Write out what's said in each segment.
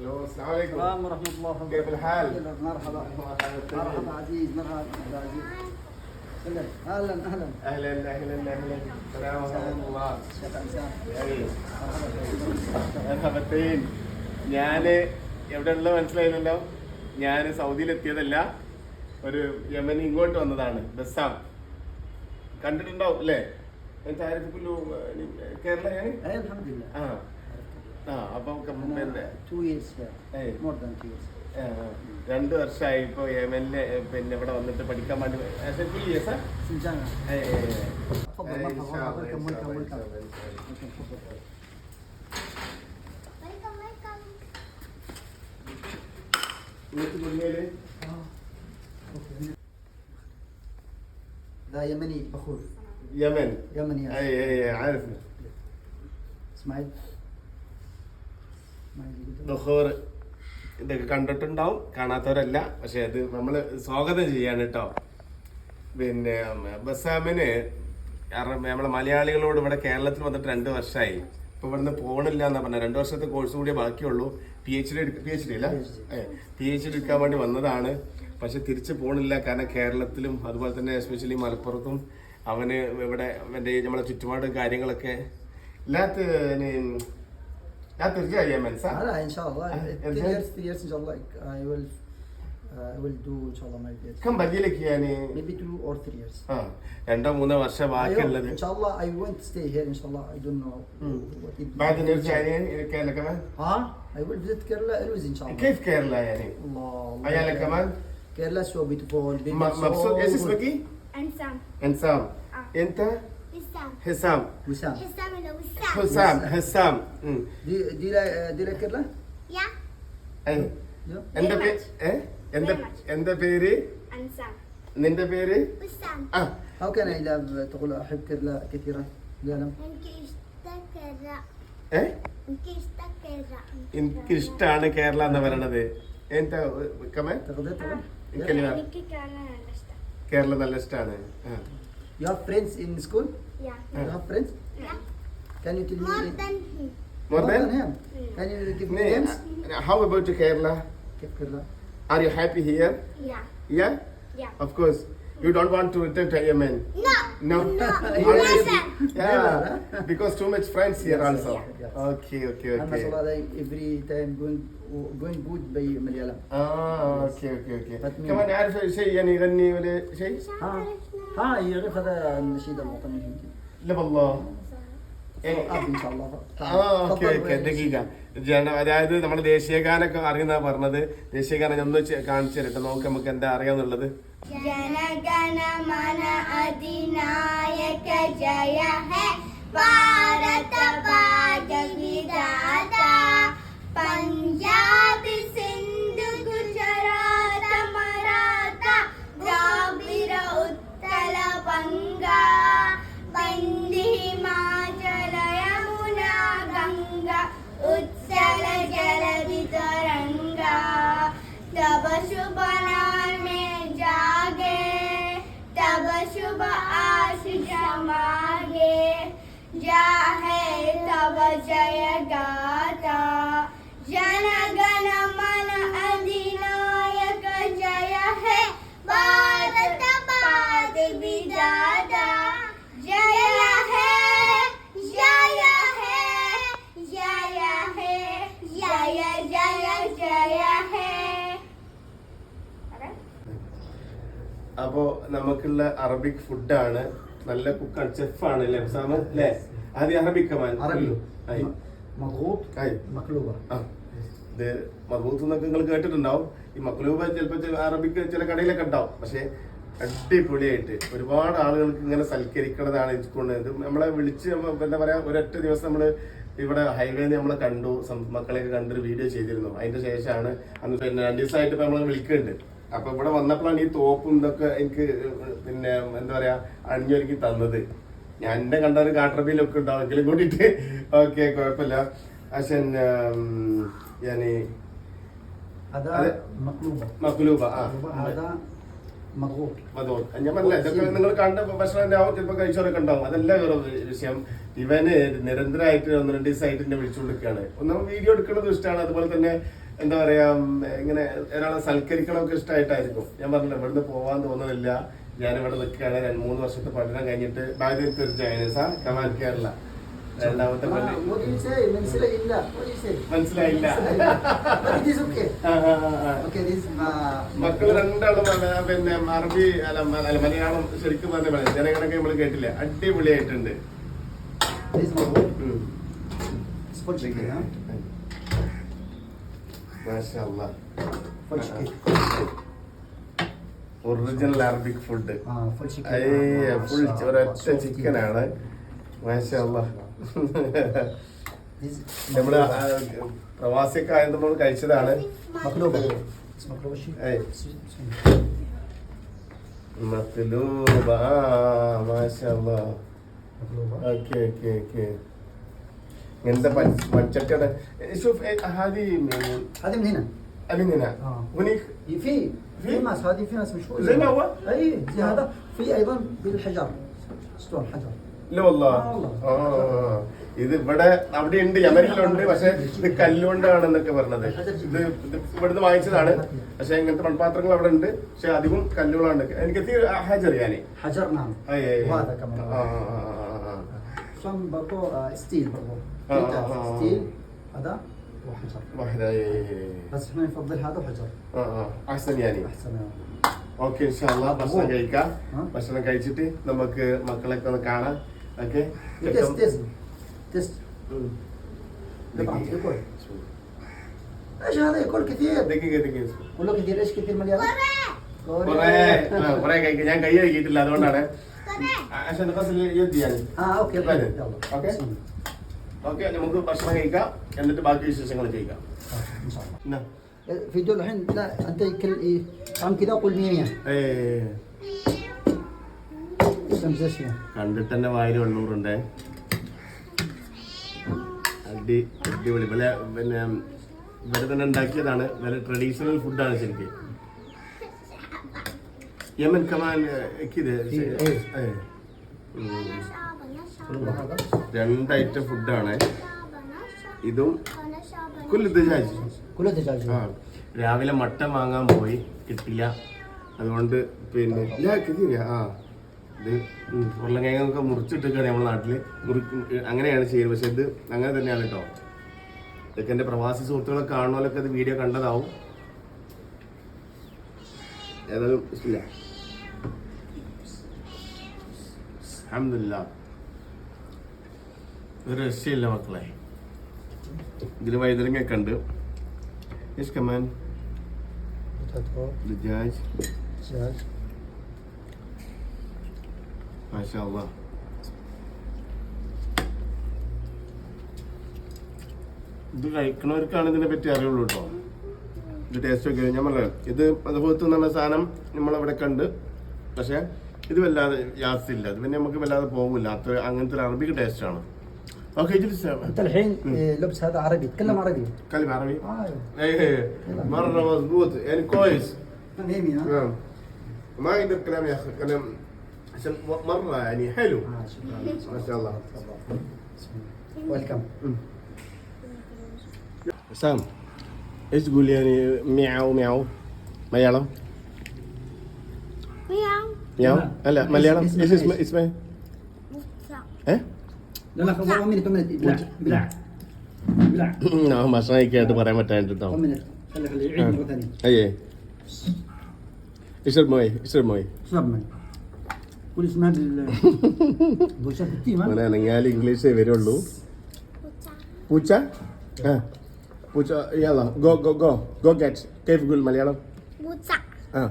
الو السلام عليكم السلام ورحمة الله وبركاته كيف الحال؟ مرحبا مرحبا عزيز مرحبا عبد العزيز سلم. اهلا اهلا اهلا اهلا اهلا السلام ورحمه الله شيخ انسان ഏയ്, مرحبا മർഹബത്തൈൻ. ഞാന് എവിടെ ഉള്ളത് മനസ്സിലായില്ലല്ലോ ഞാൻ സൗദിയിൽ എത്തിയതല്ല ഒരു യമനി ഇങ്ങോട്ട് വന്നതാണ് ബസ്സാം കണ്ടിട്ടുണ്ടാവും അല്ലേ ഞാൻ താരത്തിക്കുള്ളൂ കേരള ഞാൻ اي الحمد لله ആ രണ്ട് വർഷമായി ഇപ്പൊ യമനിലെ പിന്നെ ഇവിടെ വന്നിട്ട് പഠിക്കാൻ വേണ്ടി ശരിക്കും യെസാ في الجامعة ഏയ്, ഏയ്, ഏയ്. تفضل ഏയ്, مرحبا ഇൻഷാ അല്ലാ, ويلكم ഇൻഷാ ويلكم അല്ലാ, ويلكم ഇൻഷാ അല്ലാ, ഇൻഷാ അല്ലാ. تفضل Welcome, welcome. ഇങ്ങോട്ട് കൊണ്ടുവരൂ. ذا يمني بخور യമൻ يمني اي اي عارف اسماعيل ദുഹോർ ഇതൊക്കെ കണ്ടിട്ടുണ്ടാവും. കാണാത്തവരല്ല. പക്ഷേ അത് നമ്മൾ സ്വാഗതം ചെയ്യാൻ കേട്ടോ പിന്നെ ബസാമിന് നമ്മളെ മലയാളികളോട് ഇവിടെ കേരളത്തിൽ വന്നിട്ട് രണ്ട് വർഷമായി ഇപ്പൊ ഇവിടുന്ന് പോകണില്ല എന്നാ പറഞ്ഞ. രണ്ട് വർഷത്തെ കോഴ്സ് കൂടിയ ബാക്കിയുള്ളൂ. P H D P H D അല്ല? പി എച്ച് ഡി എടുക്കാൻ വേണ്ടി വന്നതാണ്. പക്ഷെ തിരിച്ചു പോകണില്ല കാരണം കേരളത്തിലും അതുപോലെ തന്നെ എസ്പെഷ്യലി മലപ്പുറത്തും അവന് ഇവിടെ എന്റെ നമ്മളെ ചുറ്റുപാട് കാര്യങ്ങളൊക്കെ ഇല്ലാത്ത لا ترجع يمن صح؟ لا ان شاء الله أه، three إرجع. years three years ان شاء الله I will uh, I will do ان شاء الله my best كم باقي لك يعني؟ maybe two or three years ആ രണ്ടോ മൂന്നോ വർഷം أيوة. ബാക്കിയുള്ളത് ان شاء الله I won't stay here ان شاء الله I don't know مم. what it بعد نرجع يعني كيرلا كمان؟ ها I will visit Kerala always ان شاء الله كيف كيرلا يعني؟ الله الله عيالك كمان؟ Kerala so beautiful people م- so مبسوط ايش good. اسمك؟ إيه؟ Ansam. انسام آه. انت؟ Hazam Hossam Hazam Hazam എന്റെ എന്റെ എന്റെ പേര് നിന്റെ പേര് ആ ഹൗ കാൻ ഐ ലവ് തഖുൽ അഹബ് കിർല കഥീറ ലാലം എനിക്ക് ഇഷ്ടമാണ് കേരള എന്ന് പറയണത്. എന്താ കമേ? കേരള നല്ല ഇഷ്ടമാണ് your friends in school Yeah. You have friends Yeah. Can you tell me More than him. More than? him Can you give me Nee, names how about Kerala? كيف Kerala Are you happy here? Yeah. Yeah? Yeah. Of course. You don't want to return to Yemen? No. No? No. Always- Never. Yeah, because too much friends here Yes, also. yes. Okay, okay, أنا okay. صراحة every time going going good by مليالم آه اوكي اوكي اوكي But me- كمان عارف شيء يعني يغني ولا شيء؟ ها ها يعرف هذا النشيد الوطني الهندي لا والله أب إن شاء الله ആ okay okay ദഗീക ജന അതായത് നമ്മുടെ ദേശീയഗാനൊക്കെ അറിയുന്ന പറഞ്ഞത് ദേശീയഗാനം ഞാൻ ഒന്ന് ചെ- കാണിച്ചു തരട്ടെ നോക്ക് നമുക്ക് എന്താ അറിയാന്നുള്ളത് ജനഗണ മന അധിനായക ജയ ഹേ ജയ അപ്പോൾ നമുക്കുള്ള അറബിക് ഫുഡാണ് നല്ല കുക്കാണ് ചെഫാണ് അല്ലേ? സാമ എന്നൊക്കെ നിങ്ങൾ കേട്ടിട്ടുണ്ടാവും. ഈ മക്ലൂബ ചിലപ്പോൾ അറബിക്ക് ചില കടയിലൊക്കെ ഉണ്ടാവും. പക്ഷേ അടിപൊളിയായിട്ട് ഒരുപാട് ആളുകൾക്ക് ഇങ്ങനെ സൽക്കരിക്കണതാണ് ഇതുകൊണ്ട് നമ്മളെ വിളിച്ച് എന്താ പറയാ ഒരൊറ്റ ദിവസം നമ്മൾ ഇവിടെ ഹൈവേ നമ്മളെ കണ്ടു. മക്കളെയൊക്കെ കണ്ടൊരു വീഡിയോ ചെയ്തിരുന്നു. അതിന്റെ ശേഷമാണ് അന്ന് രണ്ടു ദിവസമായിട്ട് നമ്മൾ വിളിക്കുന്നുണ്ട് അപ്പൊ ഇവിടെ വന്നപ്പോഴാണ് ഈ തോപ്പും ഇതൊക്കെ എനിക്ക് പിന്നെ എന്താ പറയാ അണിഞ്ഞൊരുക്കി തന്നത്. ഞാൻ എന്നെ കണ്ട ഒരു കാട്ടറബിയിലൊക്കെ ഉണ്ടാവുമെങ്കിലും കൂടിയിട്ട്. ഓക്കെ കുഴപ്പമില്ല. പക്ഷെ ഞാൻ ആ. ഞാൻ പറഞ്ഞില്ല ഇതൊക്കെ നിങ്ങൾ കണ്ട ഭക്ഷണം ആവും കഴിച്ചവരൊക്കെ ഉണ്ടാവും. അതല്ല വേറെ വിഷയം. ഇവന് നിരന്തരമായിട്ട് ഒന്ന് രണ്ട് ദിവസമായിട്ട് എന്നെ വിളിച്ചുകൊണ്ടിരിക്കുകയാണ്. ഒന്നാമത് വീഡിയോ എടുക്കുന്നത് ഇഷ്ടമാണ്. അതുപോലെ തന്നെ എന്താ പറയാ ഇങ്ങനെ ഒരാളെ സൽക്കരിക്കണമൊക്കെ ഇഷ്ടമായിട്ടായിരിക്കും ഞാൻ പറഞ്ഞില്ല ഇവിടുന്ന് പോവാൻ തോന്നുന്നില്ല. ഞാൻ ഇവിടെ നിൽക്കുകയാണ് രണ്ട് മൂന്ന് വർഷത്തെ പഠനം കഴിഞ്ഞിട്ട് ബാഗ് തീർച്ചയായും സാർ കമാൻ കേരള രണ്ടാമത്തെ മനസ്സിലായില്ല. മക്കൾ രണ്ടാളും പിന്നെ അറബി അല്ല മലയാളം ശരിക്കും പറഞ്ഞ മലയാളം ജനങ്ങളൊക്കെ നമ്മൾ കേട്ടില്ല? അടിപൊളിയായിട്ടുണ്ട്. ഒറിജിനൽ അറബിക് ഫുഡ് ഫുൾ ഒരൊറ്റ ചിക്കൻ ആണ് ചിക്കനാണ്. നമ്മൾ പ്രവാസിയൊക്കെ ആയത് നമ്മൾ കഴിച്ചതാണ്. മക്ലൂബ മാഷ ഓക്കെ ഓക്കെ ഓക്കെ. ഇങ്ങനത്തെ മച്ചക്കട هذه هذه من هنا هذه من هنا هناك في في ناس هذه في ناس مشهوره زي ما هو اي زي هذا في ايضا بالحجر اسطوانه حجر ഇല്ല ഇത് ഇവിടെ അവിടെ ഉണ്ട് യമനിലുണ്ട് പക്ഷെ ഇത് കല്ലുകൊണ്ടാണെന്നൊക്കെ പറഞ്ഞത്. ഇത് ഇവിടുന്ന് വാങ്ങിച്ചതാണ്. പക്ഷെ ഇങ്ങനത്തെ മൺപാത്രങ്ങൾ അവിടെ ഉണ്ട്. പക്ഷെ അധികം കല്ലുകളാണ്. എനിക്ക് ഹജർ ഞാൻ ഹജർ 60 هذا وحجر واحدة بس احنا نفضل هذا وحجر اه اه احسن يعني احسن يعني ഓക്കെ ഇൻഷാല്ല ഭക്ഷണം കഴിക്കാം ഭക്ഷണം കഴിച്ചിട്ട് നമുക്ക് മക്കളൊക്കെ ഒന്ന് കാണാം ഓക്കെ ايش هذا ياكل كثير دقيقه دقيقه قول له كثير ايش كثير مليان കുറേ കഴിക്കും ഞാൻ കൈ കഴിക്കിയിട്ടില്ല അതുകൊണ്ടാണ് عشان غسل يدي يعني اه اوكي اوكي ഓക്കെ നമുക്ക് ഭക്ഷണം കഴിക്കാം എന്നിട്ട് ബാക്കി വിശേഷങ്ങൾ കഴിക്കാം آه، ان شاء الله എന്നാ? فيديو الحين لا انت كل ايه عم كذا قول 100 100 ഏയ്, اسلم زي شنو കണ്ടിട്ട് തന്നെ വായിൽ വെള്ളൂറുണ്ടേ അടി അടിപൊളി വില പിന്നെ ഇവിടെ തന്നെ ഉണ്ടാക്കിയതാണ് നല്ല ട്രഡീഷണൽ ഫുഡാണ് ശരിക്കും യമൻ കമാൻ ഇത് إيه. هذا രണ്ട് ഐറ്റം ഫുഡാണ് ഇതും രാവിലെ മട്ടൻ വാങ്ങാൻ പോയി കിട്ടില്ല. അതുകൊണ്ട് പിന്നെ ഞാൻ ആ. ഇത് ഉരുളക്കിഴങ്ങൊക്കെ മുറിച്ചിട്ടൊക്കെയാണ് നമ്മുടെ നാട്ടിൽ. അങ്ങനെയാണ് ചെയ്യുന്നത് പക്ഷെ ഇത് അങ്ങനെ തന്നെയാണ് കേട്ടോ ഇതൊക്കെ എന്റെ പ്രവാസി സുഹൃത്തുക്കളെ കാണുന്നവരൊക്കെ ഇത് വീഡിയോ കണ്ടതാവും. ഏതായാലും ഇഷ്ടമില്ല. അഹമ്മദില്ല ഒരു രക്ഷയില്ല മക്കളെ. ഇതിൽ വൈതരങ്ങയൊക്കെ ഉണ്ട്. യെസ് കമാൻ ജാജ് മാഷാ അള്ളാഹ് ഇത് കഴിക്കണവർക്കാണ് ഇതിനെ പറ്റി അറിയുള്ളൂ കേട്ടോ. ഇത് ടേസ്റ്റ് ഒക്കെ ഞാൻ പറയാം ഇത് മതഭൂത്ത് എന്ന് പറഞ്ഞ സാധനം നമ്മളവിടെ കണ്ട്. പക്ഷേ ഇത് വല്ലാതെ യാസില്ല. ഇത് പിന്നെ നമുക്ക് വല്ലാതെ പോകില്ല അത്ര അങ്ങനത്തെ ഒരു അറബിക്ക് ടേസ്റ്റാണ് أوكي جبت سامع أنت الحين إيه، لبس هذا عربي. تكلم عربي. تكلم عربي؟ آه أيوه. إيه, إيه،, إيه. مرة مضبوط يعني كويس. نعم. ما يقدر كلام يا أخي كلام. عشان مرة يعني حلو. آه شكرا. ما شاء الله. ويلكم سام إيش تقول يعني مياو مياو مليالم مياو مياو لا مليالم إيش اسمه اسمه؟ إيه؟ لا لا one minute one minute بلع بلع بلع ആ ഭക്ഷണം കഴിക്കാനായിട്ട് പറയാൻ പറ്റാണ്ട് കേട്ടോ one minute خلي خلي عيد مرة ثانية അയ്യേ اشرب مويه اشرب مويه اشرب مي قول اسمها بال بوشات التيم ها അങ്ങനെ അനങ്ങിയാൽ ഇംഗ്ലീഷേ വരുള്ളൂ പൂച്ച ആ പൂച്ച يلا جو جو جو جو get كيف يقول مليالم Buta. ആ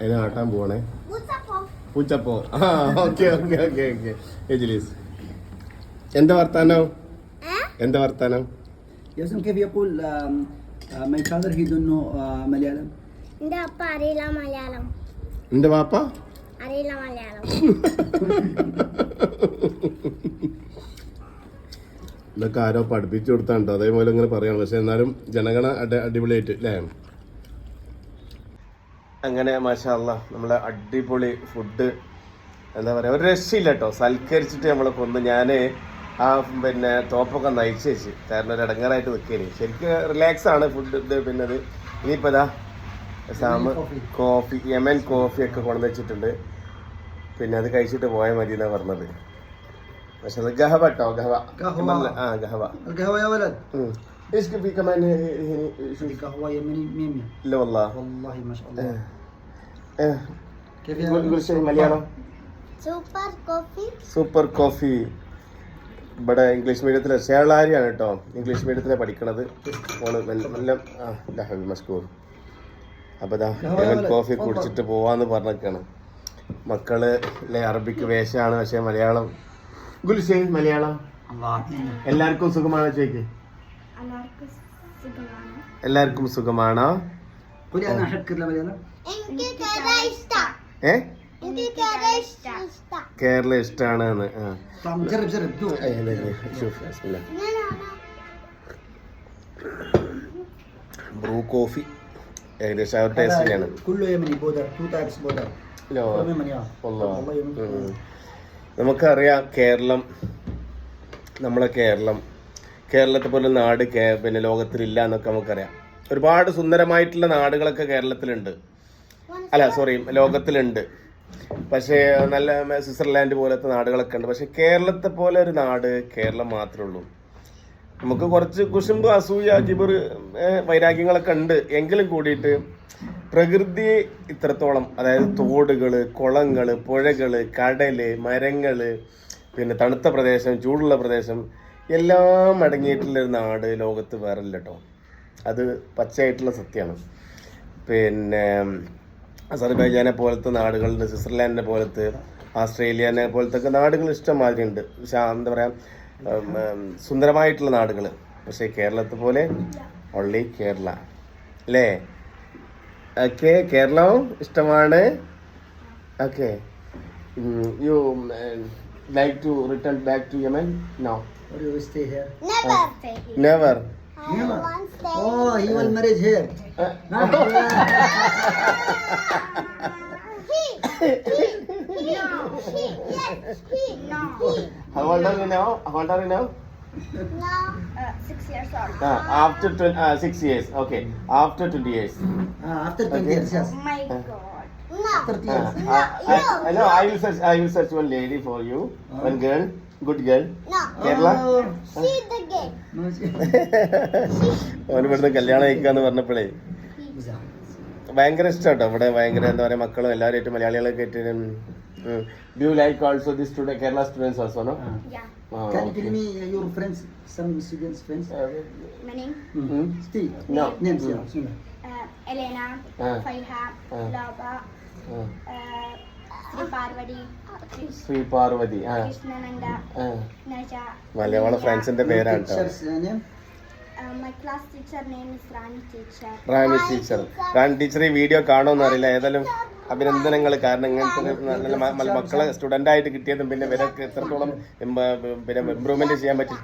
അതിനെ ആട്ടാൻ പോവാണേ Buta po. പൂച്ചപ്പോ ആ ഓക്കെ ഓക്കെ ഓക്കെ ഓക്കെ എജിലീസ് എന്താ വർത്താനം Eh? എന്താ വർത്താനം ياسم كيف يقول آم، آه، my father he don't know آه، مليالم Hindi apa arila Malayalam. എന്റെ വാപ്പ Arila Malayalam. ഇതൊക്കെ ആരോ പഠിപ്പിച്ചു കൊടുത്താണ്ടോ അതേപോലെ ഇങ്ങനെ പറയണം പക്ഷെ എന്നാലും ജനഗണ അടി അടിപൊളിയായിട്ട് അല്ലേ അങ്ങനെ മാഷാല്ല നമ്മളെ അടിപൊളി ഫുഡ് എന്താ പറയുക ഒരു രക്ഷയില്ല കേട്ടോ സൽക്കരിച്ചിട്ട് നമ്മളെ കൊന്ന് ഞാൻ ആ പിന്നെ ടോപ്പൊക്കെ നയിച്ച് വെച്ച് കാരണം ഒരു ഇടങ്ങാറായിട്ട് നിൽക്കേനി ശരിക്കും റിലാക്സ് ആണ് ഫുഡ് ഇത് പിന്നെ ഇത് ഇനിയിപ്പോൾ ഇതാ SAM coffee. Coffee Yemen coffee ഒക്കെ കൊണ്ടു വെച്ചിട്ടുണ്ട് പിന്നെ അത് കഴിച്ചിട്ട് പോയാൽ മതി എന്നാ പറഞ്ഞത് പക്ഷെ അത് ഗഹവ കേട്ടോ ഗഹവ ഗഹവ. ആ ഗഹവ القهوة يا ولد ഉം. ايش في كمان هذه قهوة يمني ميمية لا والله والله ما شاء الله Malayalam. Super coffee. Super coffee. ഇവിടെ ഇംഗ്ലീഷ് മീഡിയത്തിലെ ശേളാരിയാണ് കേട്ടോ. ഇംഗ്ലീഷ് മീഡിയത്തിലെ പഠിക്കണത്. അപ്പൊ കോഫി കുടിച്ചിട്ട് പോവാന്ന് പറഞ്ഞൊക്കെയാണ് മക്കൾ അല്ലെ അറബിക്ക് വേഷമാണ് പക്ഷെ മലയാളം. ഗുൽസേ മലയാളം. എല്ലാവർക്കും സുഖമാണോ ചോദിക്ക് എല്ലാവർക്കും സുഖമാണോ. കേരള ഇഷ്ടമാണ് എന്ന് ബ്രൂ കോഫി ഏകദേശം നമുക്കറിയാം കേരളം നമ്മളെ കേരളം. കേരളത്തെ പോലെ നാട് പിന്നെ ലോകത്തിലില്ല എന്നൊക്കെ നമുക്കറിയാം. ഒരുപാട് സുന്ദരമായിട്ടുള്ള നാടുകളൊക്കെ കേരളത്തിലുണ്ട്. അല്ല സോറി ലോകത്തിലുണ്ട്. പക്ഷേ നല്ല സ്വിറ്റ്സർലാൻഡ് പോലത്തെ നാടുകളൊക്കെ ഉണ്ട്. പക്ഷെ കേരളത്തെ പോലെ ഒരു നാട് കേരളം മാത്രമേ ഉള്ളൂ. നമുക്ക് കുറച്ച് കുശുമ്പ് അസൂയ ജിബർ വൈരാഗ്യങ്ങളൊക്കെ ഉണ്ട്. എങ്കിലും കൂടിയിട്ട് പ്രകൃതി ഇത്രത്തോളം അതായത് തോടുകൾ കുളങ്ങൾ പുഴകൾ കടൽ മരങ്ങൾ പിന്നെ തണുത്ത പ്രദേശം ചൂടുള്ള പ്രദേശം എല്ലാം അടങ്ങിയിട്ടുള്ള ഒരു നാട് ലോകത്ത് വേറെ ഇല്ല അത് പച്ചയായിട്ടുള്ള സത്യമാണ്. പിന്നെ അസർബൈജാനെ പോലത്തെ നാടുകളുണ്ട് സ്വിറ്റ്സർലാൻഡിനെ പോലത്തെ ആസ്ട്രേലിയനെ പോലത്തെ നാടുകൾ ഇഷ്ടംമാതിരി ഉണ്ട് പക്ഷെ എന്താ പറയാ ഉം, ഉം, സുന്ദരമായിട്ടുള്ള നാടുകൾ പക്ഷേ കേരളത്തെ പോലെ ഒള്ളി കേരള. അല്ലേ? ഓക്കെ കേരളവും ഇഷ്ടമാണ്. Okay you like to return back to Yemen no never Oh, he will marry here. no How old are you now? How old are you now? No, uh, six years old. Uh, uh after tw- uh, six years, okay. After 20 years. Uh, after 20 years, yes. Oh my uh. god. After 20 uh, years. Uh, I, I, no, I will search. I will search one lady for you, one girl. Good girl Kerala അവന് ഇവിടുന്ന് കല്യാണം അയക്കുക എന്ന് പറഞ്ഞപ്പോഴേ ഭയങ്കര ഇഷ്ടട്ടോ. ഇവിടെ ഭയങ്കര എന്താ പറയാ മക്കളും എല്ലാവരും ആയിട്ട് മലയാളികളൊക്കെ ആയിട്ട് do like also the student Kerala students also no Elena Faiha Loba Sree Parvathi ആ. മലയാള. ഫ്രണ്ട്സിന്റെ പേരാണ് കേട്ടോ. റാണി ടീച്ചർ. റാണി ടീച്ചർ ഈ വീഡിയോ കാണുമെന്ന് അറിയില്ല. ഏതായാലും അഭിനന്ദനങ്ങൾ കാരണം ഇങ്ങനത്തെ നല്ല മക്കളെ സ്റ്റുഡന്റ് ആയിട്ട് കിട്ടിയതും പിന്നെ ഇവരൊക്കെ എത്രത്തോളം പിന്നെ ഇമ്പ്രൂവ്മെന്റ് ചെയ്യാൻ പറ്റും?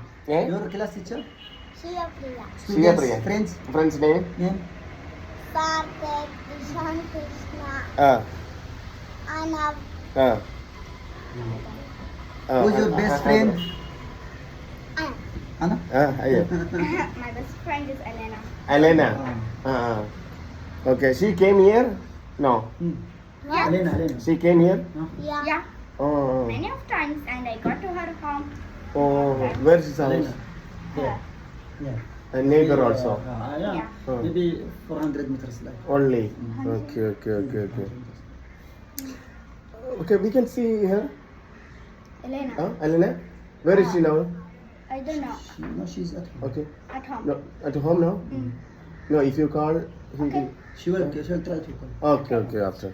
ഫ്രണ്ട്സ് നെയിം ആ. Ah. Oh, Who's ah. your best ah. friend? Anna. Ano? Ah, ayun. Uh-huh. My best friend is Elena. Elena. Ah. ah. Okay, she came here? No. Hmm. Yeah. Elena, Elena. She came here? Yeah. Yeah. Oh, oh. Many of times and I got to her home. Oh, oh. where is her house? Yeah. Yeah. A neighbor maybe, also. Uh, uh, yeah. yeah. Oh. Maybe 400 meters like. Only. Mm-hmm. Okay, okay, okay, okay. Mm-hmm. Okay, we can see her. Elena. Huh? Elena? Where is she now? I don't know. No, she's at home. Okay. At home. No, at home now? Mm. No, if you call, he Okay. She will, she will try to call. Okay, okay, after.